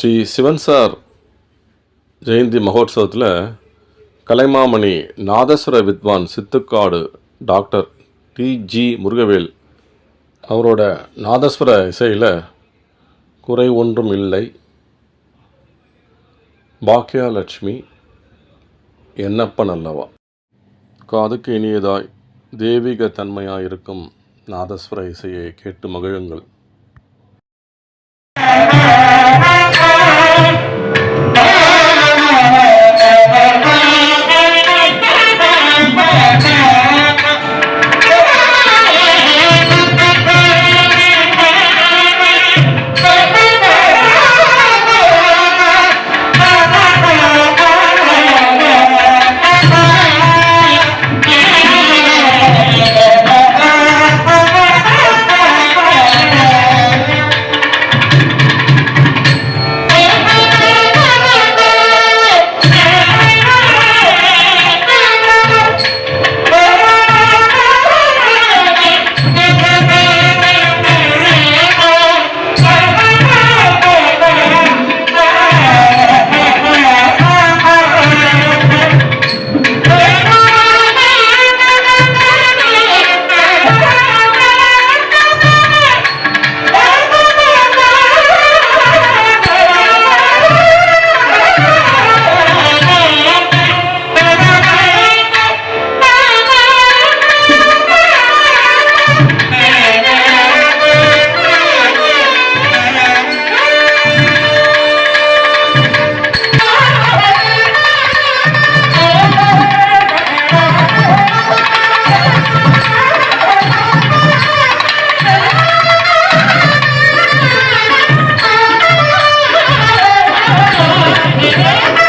Sri Sivan sir Jayanthi மகோத்சவத்தில் கலைமாமணி நாதஸ்வர வித்வான் Chithukkadu doctor T G Murugavel அவரோட நாதஸ்வர இசையில் குறை ஒன்றும் இல்லை. பாக்கியலட்சுமி என்னப்பன் அல்லவா காதுக்கு இனியதாய் தெய்வீக தன்மையாக இருக்கும் நாதஸ்வர இசையை கேட்டு மகிழுங்கள். Yeah.